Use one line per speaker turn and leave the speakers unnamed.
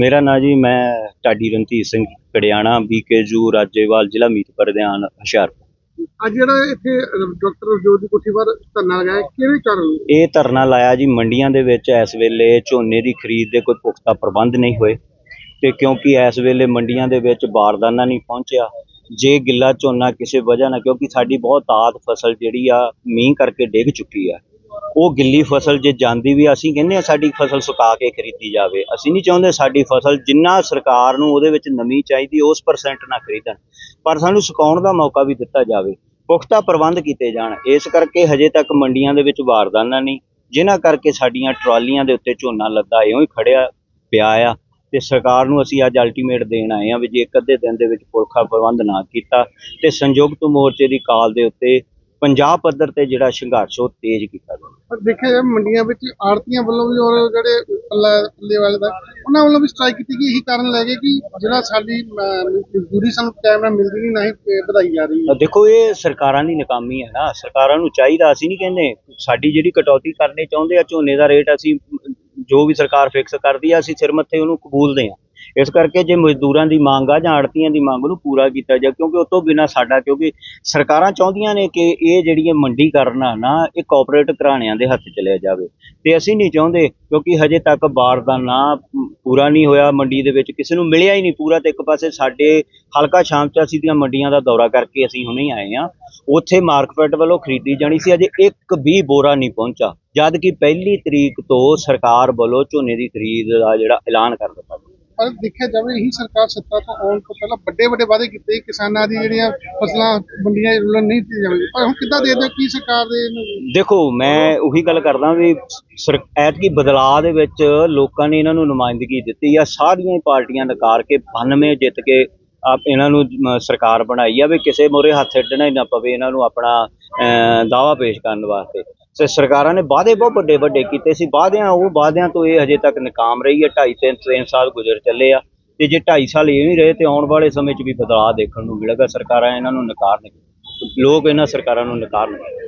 ਮੇਰਾ ਨਾਂ ਜੀ ਮੈਂ ਢਾਡੀ ਰਣਧੀਰ ਸਿੰਘ ਕੜਿਆਣਾ ਬੀਕੇਜੂ ਰਾਜੇਵਾਲ ਜ਼ਿਲ੍ਹਾ ਮੀਤ ਪ੍ਰਧਾਨ ਹੁਸ਼ਿਆਰਪੁਰ।
ਅੱਜ ਜਿਹੜਾ ਇੱਥੇ ਡਾਕਟਰ ਜੋਤ ਦੀ ਕੋਠੀ ਬਾਹਰ ਧਰਨਾ ਲਗਾਇਆ ਕਿਹੜੇ ਕਾਰਨ
ਇਹ ਧਰਨਾ ਲਾਇਆ ਜੀ ਮੰਡੀਆਂ ਦੇ ਵਿੱਚ ਇਸ ਵੇਲੇ ਝੋਨੇ ਦੀ ਖਰੀਦ ਦੇ ਕੋਈ ਪੁਖਤਾ ਪ੍ਰਬੰਧ ਨਹੀਂ ਹੋਏ ਤੇ ਕਿਉਂਕਿ ਇਸ ਵੇਲੇ ਮੰਡੀਆਂ ਦੇ ਵਿੱਚ ਬਾਰਦਾਨਾ ਨਹੀਂ ਪਹੁੰਚਿਆ ਜੇ ਗਿੱਲਾ ਝੋਨਾ ਕਿਸੇ ਵਜ੍ਹਾ ਨਾਲ ਕਿਉਂਕਿ ਸਾਡੀ ਬਹੁਤ ਆਦ ਫਸਲ ਜਿਹੜੀ ਆ ਮੀਂਹ ਕਰਕੇ ਡਿੱਗ ਚੁੱਕੀ ਆ। ਉਹ ਗਿੱਲੀ ਫਸਲ ਜੇ ਜਾਂਦੀ ਵੀ ਅਸੀਂ ਕਹਿੰਦੇ ਆ ਸਾਡੀ ਫਸਲ ਸੁਕਾ ਕੇ ਖਰੀਦੀ ਜਾਵੇ, ਅਸੀਂ ਨਹੀਂ ਚਾਹੁੰਦੇ ਸਾਡੀ ਫਸਲ ਜਿੰਨਾ ਸਰਕਾਰ ਨੂੰ ਉਹਦੇ ਵਿੱਚ ਨਮੀ ਚਾਹੀਦੀ, ਉਸ ਪਰਸੈਂਟ ਨਾ ਖਰੀਦਣ। ਪਰ ਸਾਨੂੰ ਸੁਕਾਉਣ ਦਾ ਮੌਕਾ ਵੀ ਦਿੱਤਾ ਜਾਵੇ, ਪੁਖਤਾ ਪ੍ਰਬੰਧ ਕੀਤੇ ਜਾਣ। ਇਸ ਕਰਕੇ ਹਜੇ ਤੱਕ ਮੰਡੀਆਂ ਦੇ ਵਿੱਚ ਵਾਰਦਾਨਾ ਨਹੀਂ, ਜਿਨ੍ਹਾਂ ਕਰਕੇ ਸਾਡੀਆਂ ਟਰਾਲੀਆਂ ਦੇ ਉੱਤੇ ਝੋਨਾ ਲੱਦਾ ਇਉਂ ਹੀ ਖੜਿਆ ਪਿਆ ਆ, ਤੇ ਸਰਕਾਰ ਨੂੰ ਅਸੀਂ ਅੱਜ ਅਲਟੀਮੇਟ ਦੇਣ ਆਏ ਆ ਵੀ ਜੇ ਇੱਕ ਅੱਧੇ ਦਿਨ ਦੇ ਵਿੱਚ ਪੁਰਖਾ ਪ੍ਰਬੰਧ ਨਾ ਕੀਤਾ, ਤੇ ਸੰਯੁਕਤ ਮੋਰਚੇ ਦੀ ਕਾਲ ਦੇ ਉੱਤੇ ਪੰਜਾਬ ਪੱਧਰ ਤੇ ਜਿਹੜਾ ਸੰਘਰਸ਼ ਉਹ ਤੇਜ਼ ਕੀਤਾ ਜਾਵੇ
ਪਰ ਦੇਖਿਆ ਜਾਵੇ ਮੰਡੀਆਂ ਵਿੱਚ ਆੜਤੀਆਂ ਵੱਲੋਂ ਵੀ ਔਰ ਜਿਹੜੇ ਪੱਲਾ ਵਾਲੇ ਦਾ ਉਹਨਾਂ ਵੱਲੋਂ ਵੀ ਸਟ੍ਰਾਈਕ ਕੀਤੀ ਗਈ। ਇਹੀ ਕਾਰਨ ਲੈ ਕੇ ਕਿ ਜਿਹੜਾ ਸਾਡੀ ਮਜ਼ਦੂਰੀ ਸਾਨੂੰ ਟਾਈਮ ਨਾਲ ਮਿਲਦੀ ਨਹੀਂ ਨਾ ਹੀ ਪੇ- ਵਧਾਈ ਜਾ ਰਹੀ ਹੈ।
ਦੇਖੋ ਇਹ ਸਰਕਾਰਾਂ ਦੀ ਨਾਕਾਮੀ ਹੈ ਨਾ। ਸਰਕਾਰਾਂ ਨੂੰ ਚਾਹੀਦਾ ਅਸੀਂ ਨਹੀਂ ਕਹਿੰਦੇ। ਸਾਡੀ ਜਿਹੜੀ ਕਟੌਤੀ ਕਰਨੀ ਚਾਹੁੰਦੇ ਆ ਝੋਨੇ ਦਾ ਰੇਟ ਅਸੀਂ ਜੋ ਵੀ ਸਰਕਾਰ ਫਿਕਸ ਕਰਦੀ ਆ ਅਸੀਂ ਸਿਰ ਮੱਥੇ ਉਹਨੂੰ ਕਬੂਲਦੇ ਆ। ਇਸ ਕਰਕੇ ਜੇ ਮਜ਼ਦੂਰਾਂ ਦੀ ਮੰਗ ਆ ਜਾਂ ਆੜਤੀਆਂ ਦੀ ਮੰਗ ਨੂੰ ਪੂਰਾ ਕੀਤਾ ਜਾ ਕਿਉਂਕਿ ਉਸ ਤੋਂ ਬਿਨਾ ਸਾਡਾ, ਕਿਉਂਕਿ ਸਰਕਾਰਾਂ ਚਾਹੁੰਦੀਆਂ ਨੇ ਕਿ ਇਹ ਜਿਹੜੀ ਇਹ ਮੰਡੀ ਕਰਨਾ ਨਾ, ਇਹ ਕਾਰਪੋਰੇਟ ਘਰਾਣਿਆਂ ਦੇ ਹੱਥ ਚਲਿਆ ਜਾਵੇ ਤੇ ਅਸੀਂ ਨਹੀਂ ਚਾਹੁੰਦੇ, ਕਿਉਂਕਿ ਹਜੇ ਤੱਕ ਬਾਰਦਾਨਾ ਪੂਰਾ ਨਹੀਂ ਹੋਇਆ, ਮੰਡੀ ਦੇ ਵਿੱਚ ਕਿਸੇ ਨੂੰ ਮਿਲਿਆ ਹੀ ਨਹੀਂ ਪੂਰਾ ਤੇ ਇੱਕ ਪਾਸੇ ਸਾਡੇ ਹਲਕਾ ਸ਼ਾਮ ਚਾਸੀ ਦੀਆਂ ਮੰਡੀਆਂ ਦਾ ਦੌਰਾ ਕਰਕੇ ਅਸੀਂ ਹੁਣੇ ਆਏ ਆ ਉੱਥੇ ਮਾਰਕਫੈਟ ਵੱਲੋਂ ਖਰੀਦੀ ਜਾਣੀ ਸੀ, ਅਜੇ ਇੱਕ ਵੀ ਬੋਰਾ ਨਹੀਂ ਪਹੁੰਚਾ, ਜਦ ਕਿ ਪਹਿਲੀ ਤਰੀਕ ਤੋਂ ਸਰਕਾਰ ਵੱਲੋਂ ਝੋਨੇ ਦੀ ਖਰੀਦ ਦਾ ਜਿਹੜਾ ਐਲਾਨ ਕਰ ਦਿੱਤਾ ਗਿਆ।
ਪਰ ਦੇਖਿਆ ਜਾਵੇ ਇਹੀ ਸਰਕਾਰ ਸੱਤਾ ਤੋਂ ਆਉਣ ਤੋਂ ਪਹਿਲਾਂ ਵੱਡੇ ਵੱਡੇ ਵਾਅਦੇ ਕੀਤੇ ਕਿਸਾਨਾਂ ਦੀ ਜਿਹੜੀਆਂ ਫਸਲਾਂ, ਮੰਡੀਆਂ ਰੁਲਣ ਨਹੀਂ ਦਿੱਤੀਆਂ ਜਾਣਗੀਆਂ ਪਰ ਹੁਣ ਕਿੱਦਾਂ ਦੇ ਦਿਓ ਕੀ ਸਰਕਾਰ ਦੇ
ਦੇਖੋ, ਮੈਂ ਉਹੀ ਗੱਲ ਕਰਦਾ ਵੀ ਐਤਕੀ ਬਦਲਾਅ ਦੇ ਵਿੱਚ ਲੋਕਾਂ ਨੇ ਇਹਨਾਂ ਨੂੰ ਨੁਮਾਇੰਦਗੀ ਦਿੱਤੀ ਆ, ਸਾਰੀਆਂ ਪਾਰਟੀਆਂ ਨਕਾਰ ਕੇ 92 ਜਿੱਤ ਕੇ ਆਪ ਇਹਨਾਂ ਨੂੰ ਸਰਕਾਰ ਬਣਾਈ ਆ, ਵੀ ਕਿਸੇ ਮੋਰੇ ਹੱਥ ਅੱਡਣਾ ਹੀ ਨਾ ਪਵੇ, ਇਹਨਾਂ ਨੂੰ ਆਪਣਾ ਦਾਵਾ ਪੇਸ਼ ਕਰਨ ਵਾਸਤੇ। ਤੇ ਸਰਕਾਰਾਂ ਨੇ ਵਾਅਦੇ ਬਹੁਤ ਵੱਡੇ ਵੱਡੇ ਕੀਤੇ ਸੀ। ਵਾਅਦਿਆਂ, ਉਹ ਵਾਅਦਿਆਂ ਤੋਂ ਇਹ ਹਜੇ ਤੱਕ ਨਕਾਮ ਰਹੀ ਹੈ। 2.5 ਤਿੰਨ ਤਿੰਨ ਸਾਲ ਗੁਜ਼ਰ ਚੱਲੇ ਆ ਤੇ ਜੇ 2.5 ਸਾਲ ਇਹ ਨਹੀਂ ਰਹੇ ਤੇ ਆਉਣ ਵਾਲੇ ਸਮੇਂ 'ਚ ਵੀ ਬਦਲਾਅ ਦੇਖਣ ਨੂੰ ਮਿਲੇਗਾ। ਸਰਕਾਰਾਂ ਇਹਨਾਂ ਨੂੰ ਨਕਾਰਨਗੇ ਲੋਕ ਇਹਨਾਂ ਸਰਕਾਰਾਂ ਨੂੰ ਨਕਾਰਨਗੇ